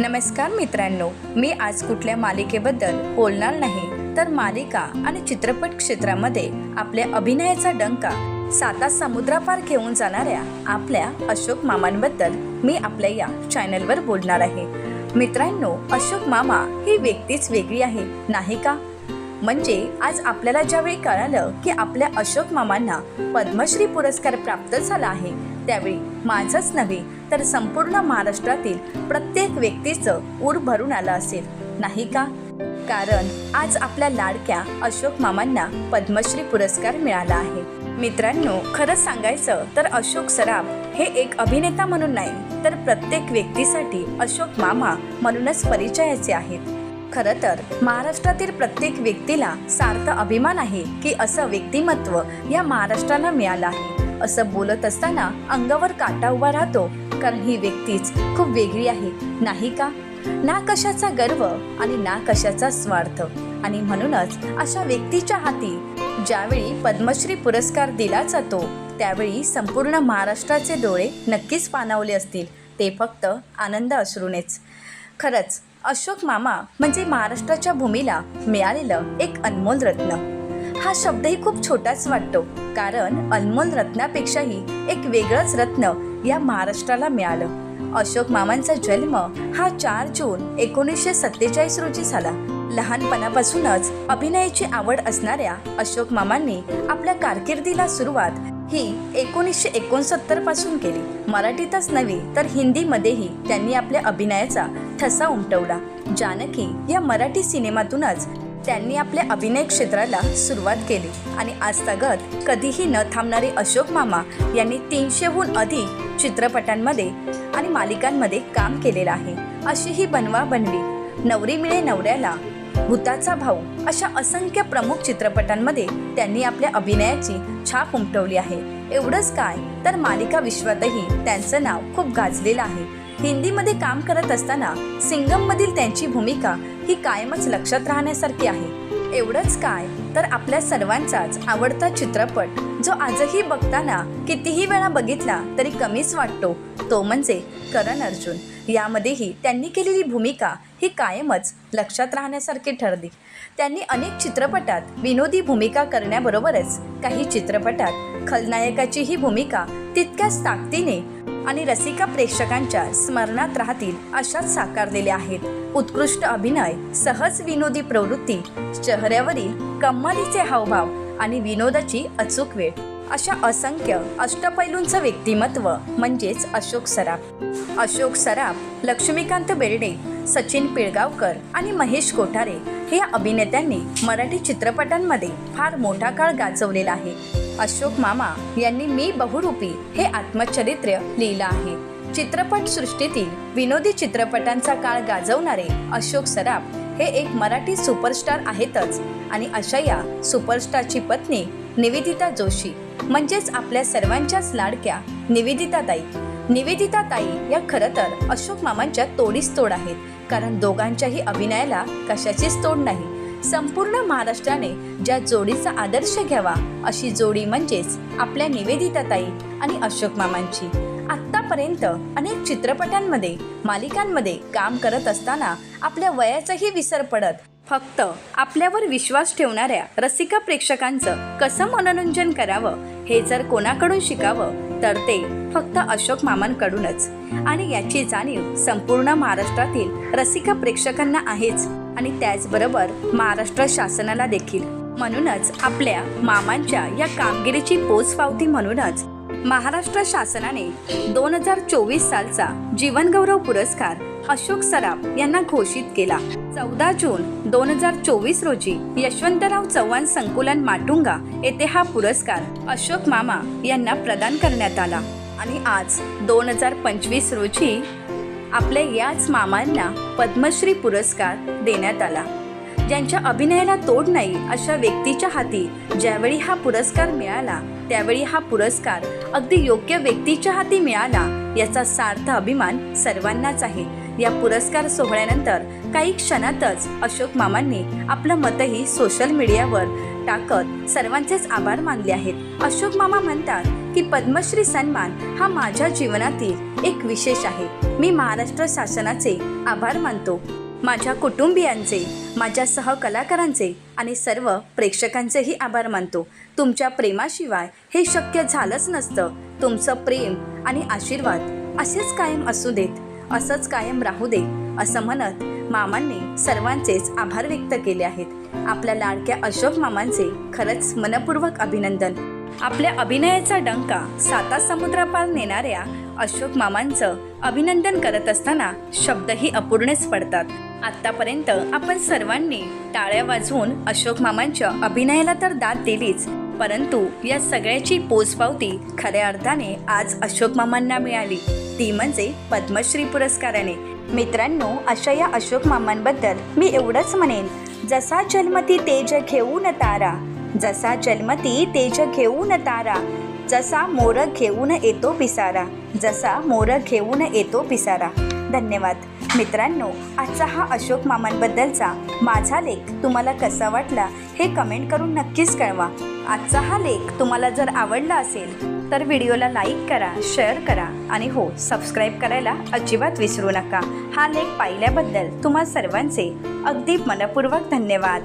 नमस्कार मित्रांनो मी आज कुठल्या मालिकेबद्दल बोलणार नाही तर मालिका आणि चित्रपट क्षेत्रामध्ये आपल्या अभिनयाचा डंका साता समुद्रापार घेऊन जाणाऱ्या आपल्या अशोक मामांबद्दल मी आपल्या या चॅनलवर बोलणार आहे. मित्रांनो अशोक मामा ही व्यक्तीच वेगळी आहे नाही का? म्हणजे आज आपल्याला ज्यावेळी कळालं की आपल्या अशोक मामांना पद्मश्री पुरस्कार प्राप्त झाला आहे त्यावेळी माझंच नव्हे तर संपूर्ण महाराष्ट्रातील प्रत्येक व्यक्तीचं ऊर भरून आलं असेल. नाही का? कारण आज आपल्या लाडक्या अशोक मामांना पद्मश्री पुरस्कार मिळाला आहे. मित्रांनो खरंच सांगायचं तर अशोक सराफ हे एक अभिनेता म्हणून नाही तर प्रत्येक व्यक्तीसाठी अशोक मामा म्हणूनच परिचयाचे आहेत. खरं तर महाराष्ट्रातील प्रत्येक व्यक्तीला सार्थ अभिमान आहे की असं व्यक्तिमत्व या महाराष्ट्राला मिळालं आहे. असं बोलत असताना अंगावर काटा उभा राहतो कारण ही व्यक्तीच खूप वेगळी आहे. नाही का? ना कशाचा गर्व आणि ना कशाचा स्वार्थ. आणि म्हणूनच अशा व्यक्तीच्या हाती ज्यावेळी पद्मश्री पुरस्कार दिला जातो त्यावेळी संपूर्ण महाराष्ट्राचे डोळे नक्कीच पाणावले असतील. ते फक्त आनंद अश्रूनेच. खरंच अशोक मामा म्हणजे महाराष्ट्राच्या भूमीला मिळालेलं एक अनमोल रत्न. हा शब्दही खूप छोटाच वाटतो कारण अनमोल रत्नापेक्षाही एक वेगळंच रत्न या महाराष्ट्राला मिळालं. अशोक मामांचा जन्म हा चार जून एकोणीसशे सत्तेचाळीस रोजी झाला. लहानपणापासूनच अभिनयाची आवड असणाऱ्या अशोक मामांनी आपल्या कारकिर्दीला सुरुवात ही एकोणीसशे एकोणसत्तरपासून केली. मराठीतच नव्हे तर हिंदीमध्येही त्यांनी आपल्या अभिनयाचा ठसा उमटवला. जानकी या मराठी सिनेमातूनच त्यांनी आपल्या अभिनय क्षेत्राला सुरुवात केली. आणि आजतागत कधीही न थांबणारे अशोक मामा यांनी तीनशेहून अधिक चित्रपटांमध्ये आणि मालिकांमध्ये काम केलेलं आहे. अशी ही बनवा बनवी नवरी मिळे नवऱ्याला भूताचा भाऊ अशा असंख्य प्रमुख चित्रपटांमध्ये त्यांनी आपल्या अभिनयाची छाप उमटवली आहे. एवढंच काय तर मालिका विश्वातही त्यांचं नाव खूप गाजलेलं आहे. हिंदीमध्ये काम करत असताना सिंगममधील त्यांची भूमिका ही कायमच लक्षात राहण्यासारखी आहे. एवढंच काय तर आपल्या सर्वांचाच आवडता चित्रपट जो आजही बघताना कितीही वेळा बघितला तरी कमीच वाटतो तो म्हणजे करण अर्जुन. यामध्येही त्यांनी केलेली भूमिका ही कायमच लक्षात राहण्यासारखी ठरली. त्यांनी अनेक चित्रपटात विनोदी भूमिका करण्याबरोबरच काही चित्रपटात खलनायकाची ही भूमिका तितक्याच ताकदीने आणि रसिका प्रेक्षकांच्या स्मरणात राहतील अशाच साकारलेल्या आहेत. उत्कृष्ट अभिनय सहज विनोदी प्रवृत्ती चेहऱ्यावरील कम्मलीचे हावभाव आणि विनोदाची अचूक वेळ. अशा असंख्य अष्टपैलूंचं व्यक्तिमत्व म्हणजेच अशोक सराफ. अशोक सराफ लक्ष्मीकांत बेर्डे सचिन पिळगावकर आणि महेश कोठारे हे अभिनेत्यांनी मराठी चित्रपटांमध्ये फार मोठा काळ गाजवलेला आहे. अशोक मामा यांनी मी बहुरूपी हे आत्मचरित्र लिहिलं आहे. चित्रपट सृष्टीतील विनोदी चित्रपटांचा काळ गाजवणारे अशोक सराफ हे एक मराठी सुपरस्टार आहेतच आणि अशा या सुपरस्टारची पत्नी निवेदिता जोशी म्हणजेच आपल्या सर्वांच्याच लाडक्या निवेदिताताई. निवेदिताताई या खरं तर अशोक मामांच्या तोडीस तोड आहेत. कारण दोघांच्याही अभिनयाला कशाचीच तोड नाही. संपूर्ण महाराष्ट्राने ज्या जोडीचा आदर्श घ्यावा अशी जोडी म्हणजेच आपल्या निवेदिताताई आणि अशोक मामांची. आत्तापर्यंत अनेक चित्रपटांमध्ये मालिकांमध्ये काम करत असताना आपल्या वयाचाही विसर पडत. फक्त आपल्यावर विश्वास ठेवणाऱ्या रसिका प्रेक्षकांचं कसं मनोरंजन करावं हे जर कोणाकडून शिकावं तर ते फक्त अशोक मामांकडूनच. आणि याची जाणीव संपूर्ण महाराष्ट्रातील रसिका प्रेक्षकांना आहेच. आणि त्याचबरोबर महाराष्ट्र शासनाला देखील. म्हणूनच आपल्या मामांच्या या कामगिरीची पोचपावती म्हणूनच महाराष्ट्र शासनाने दोन हजार चोवीस सालचा जीवनगौरव पुरस्कार अशोक सराफ यांना घोषित केला. चौदा जून दोन हजार चोवीस रोजी यशवंतराव चव्हाण संकुलन माटुंगा येथे हा पुरस्कार अशोक मामा यांना प्रदान करण्यात आला. आणि आज दोन हजार पंचवीस रोजी आपल्या याच मामांना पद्मश्री पुरस्कार देण्यात आला. ज्यांच्या अभिनयाला तोड नाही अशा व्यक्तीच्या हाती ज्यावेळी हा पुरस्कार मिळाला त्यावेळी हा पुरस्कार अगदी योग्य व्यक्तीच्या हाती मिळाला याचा सार्थ अभिमान सर्वांनाच आहे. या पुरस्कार सोहळ्यानंतर काही क्षणातच अशोक मामांनी आपलं मतही सोशल मीडियावर टाकत सर्वांचेच आभार मानले आहेत. अशोक मामा म्हणतात की पद्मश्री सन्मान हा माझ्या जीवनातील एक विशेष आहे. मी महाराष्ट्र शासनाचे आभार मानतो. माझ्या कुटुंबियांचे माझ्या सहकलाकारांचे आणि सर्व प्रेक्षकांचेही आभार मानतो. तुमच्या प्रेमाशिवाय हे शक्य झालंच नसतं. तुमचं प्रेम आणि आशीर्वाद असेच कायम असू देत असंच कायम राहू दे असं म्हणत मामांनी सर्वांचेच आभार व्यक्त केले आहेत. आपल्या लाडक्या अशोक मामांचे खरंच मनपूर्वक अभिनंदन. आपल्या अभिनयाचा डंका साता समुद्रापार नेणाऱ्या अशोक मामांचं अभिनंदन करत असताना शब्दही अपूर्णच पडतात. आत्तापर्यंत आपण सर्वांनी टाळ्या वाजवून अशोक मामांच्या अभिनयाला तर दाद दिलीच परंतु या सगळ्याची पोचपावती खऱ्या अर्थाने आज अशोक मामांना मिळाली. ती म्हणजे पद्मश्री पुरस्काराने. मित्रांनो अशा या अशोक मामांबद्दल मी एवढंच म्हणेन. जसा जन्मती तेज घेऊन तारा जसा जन्मती तेज घेऊन तारा जसा मोर घेऊन येतो पिसारा जसा मोर घेऊन येतो पिसारा. धन्यवाद. मित्रांनो आजचा हा अशोक मामांबद्दलचा माझा लेख तुम्हाला कसा वाटला हे कमेंट करून नक्कीच कळवा. आजचा हा लेख तुम्हाला जर आवडला असेल तर व्हिडिओला लाईक करा शेअर करा आणि हो सबस्क्राईब करायला अजिबात विसरू नका. हा लेख पाहिल्याबद्दल तुम्हा सर्वांचे अगदी मनपूर्वक धन्यवाद.